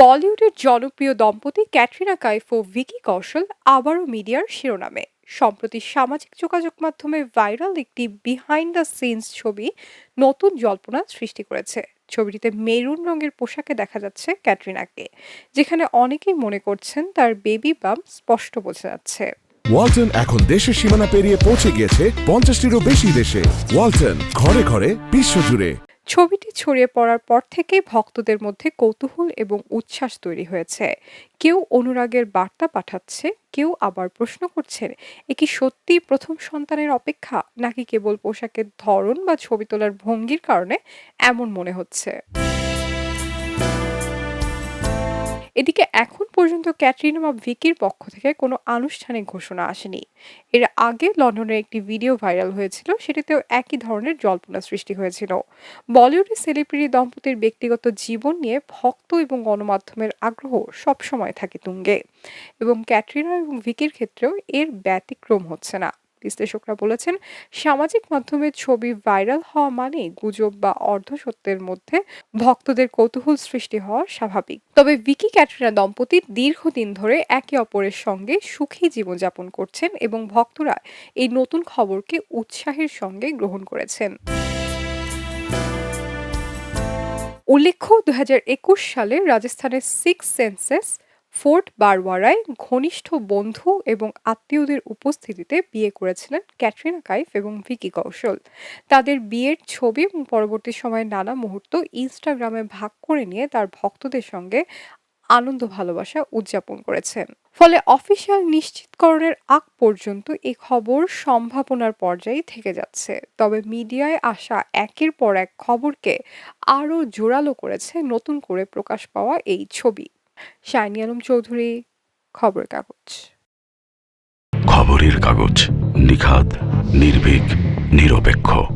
বলিউডের জনপ্রিয় দম্পতি ক্যাটরিনা কাইফ ও ভিকি কৌশল আবারও মিডিয়ার শিরোনামে। সম্প্রতি সামাজিক যোগাযোগ মাধ্যমে ভাইরাল একটি বিহাইন্ড দ্য সিনস ছবি নতুন জল্পনা সৃষ্টি করেছে। ছবিটিতে মেরুন রঙের পোশাকে দেখা যাচ্ছে ক্যাটরিনাকে, যেখানে অনেকেই মনে করছেন তার বেবি বাম স্পষ্ট বোঝা যাচ্ছে। ওয়ালটন এখন দেশের সীমানা পেরিয়ে পৌঁছে গিয়েছে পঞ্চাশটিরও বেশি দেশে। ওয়ালটন ঘরে ঘরে বিশ্বজুড়ে। ছবিটি ছড়িয়ে পড়ার পর থেকেই ভক্তদের মধ্যে কৌতূহল এবং উচ্ছ্বাস তৈরি হয়েছে। কেউ অনুরাগের বার্তা পাঠাচ্ছে, কেউ আবার প্রশ্ন করছেন, এ কি সত্যি প্রথম সন্তানের অপেক্ষা, নাকি কেবল পোশাকের ধরন বা ছবি তোলার ভঙ্গির কারণে? এমন মনে হচ্ছে। এদিকে এখন পর্যন্ত ক্যাটরিনা বা ভিকির পক্ষ থেকে কোনো আনুষ্ঠানিক ঘোষণা আসেনি। এর আগে লন্ডনের একটি ভিডিও ভাইরাল হয়েছিল, সেটিতেও একই ধরনের জল্পনা সৃষ্টি হয়েছিল। বলিউডের সেলিব্রিটি দম্পতির ব্যক্তিগত জীবন নিয়ে ভক্ত এবং গণমাধ্যমের আগ্রহ সবসময় থাকে তুঙ্গে, এবং ক্যাটরিনা এবং ভিকির ক্ষেত্রেও এর ব্যতিক্রম হচ্ছে না। বিশ্লেষকরা বলেছেন, সামাজিক মাধ্যমে ছবি ভাইরাল হওয়া মানে গুজব বা অর্ধসত্যের মধ্যে ভক্তদের কৌতূহল সৃষ্টি হওয়া স্বাভাবিক। তবে ভিকি ক্যাটরিনা দম্পতি দীর্ঘদিন ধরে একে অপরের সঙ্গে সুখী জীবনযাপন করছেন এবং ভক্তরা এই নতুন খবরকে উৎসাহের সঙ্গে গ্রহণ করেছেন। উল্লেখ্য দুই হাজার একুশ সালে রাজস্থানের সিক্স সেন্সেস ফোর্ট বারওয়ারায় ঘনিষ্ঠ বন্ধু এবং আত্মীয়দের উপস্থিতিতে বিয়ে করেছিলেন ক্যাটরিনা কাইফ এবং ভিকি কৌশল। তাদের বিয়ের ছবি এবং পরবর্তী সময়ে নানা মুহূর্ত ইনস্টাগ্রামে ভাগ করে নিয়ে তার ভক্তদের সঙ্গে আনন্দ ভালোবাসা উদযাপন করেছেন। ফলে অফিসিয়াল নিশ্চিতকরণের আগ পর্যন্ত এ খবর সম্ভাবনার পর্যায়ে থেকে যাচ্ছে। তবে মিডিয়ায় আসা একের পর এক খবরকে আরও জোরালো করেছে নতুন করে প্রকাশ পাওয়া এই ছবি। শাইনি আলম চৌধুরী খবরের কাগজ। খবরের কাগজ নিখাদ নির্ভীক নিরপেক্ষ।